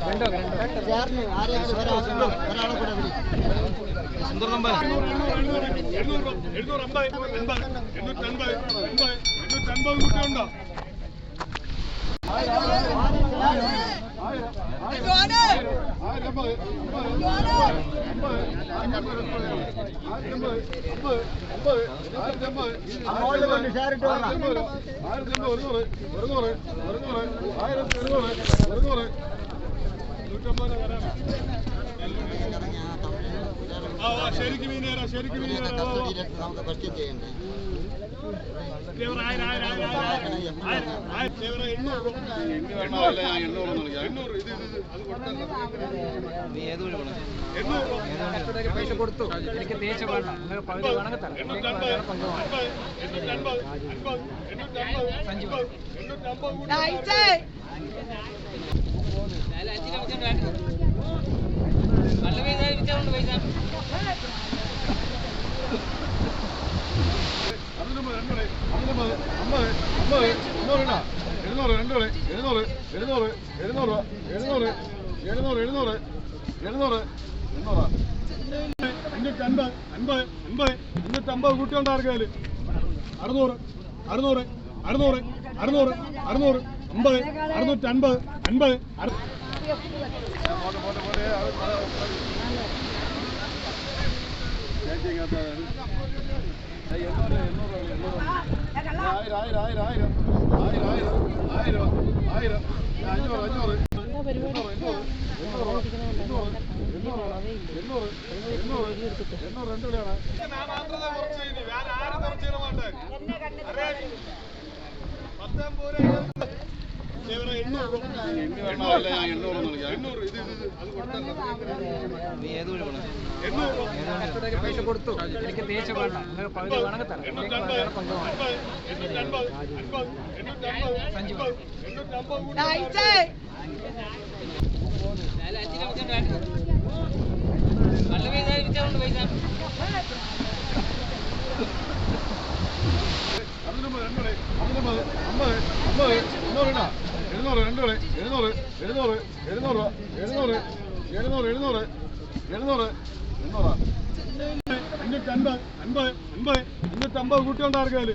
ആയിരത്തി എൺപത് ഒരുന്നൂറ് ഒരുന്നൂറ് ഒരുന്നൂറ് ആയിരത്തി ഒരുന്നൂറ് ഒരുന്നൂറ് ശരിക്കും മീൻ തരാം ശരിക്കും. കസ്റ്റഡിയിലെടുത്ത് നമുക്ക് പർച്ചേസ് ചെയ്യണ്ടേ പൈസ കൊടുത്തു എനിക്ക് തേച്ച് വേണ്ട പകുതി വേണമെങ്കിൽ തരാം എണ്ണൂറ്റമ്പത് എഴുന്നൂറ് രണ്ടൂടെ എഴുന്നൂറ് എഴുന്നൂറ് എഴുന്നൂറ് എഴുന്നൂറ് എഴുന്നൂറ് എഴുന്നൂറ് എഴുന്നൂറ് എണ്ണൂറാ അഞ്ഞൂറ്റി അറുന്നൂറ് അറുന്നൂറ് അറുന്നൂറ് അറുന്നൂറ് അറുന്നൂറ് അമ്പത് അറുന്നൂറ്റി അൻപത് അൻപത് പോട്ടെ, പോട്ടെ, പോട്ടെ. ഞാൻ പറ- ചേച്ചിക്കകത്ത് പൈസ കൊടുത്തു എനിക്ക് തേച്ച് വേണ്ട പകുതി വേണമെങ്കിൽ തരാം എണ്ണൂറ്റമ്പത്, അൻപത്, എണ്ണൂറ്റമ്പത് കൂടി അതിനൊമ്പത് രണ്ടൂടെ അതിനൊമ്പത് അമ്പത് അമ്പത് അമ്പത് ഇടാ എഴുന്നൂറ് എഴുന്നൂറ് എഴുന്നൂറ് എഴുന്നൂറ് എഴുന്നൂറ് എഴുന്നൂറ് എഴുന്നൂറ് എഴുന്നൂറ് എഴുന്നൂറ് എഴുന്നൂറ് എണ്ണൂറാ. അഞ്ഞൂറ്റി അൻപത് അൻപത് അൻപത് അഞ്ഞൂറ്റമ്പത് കൂട്ടിയുണ്ടാർക്കാൽ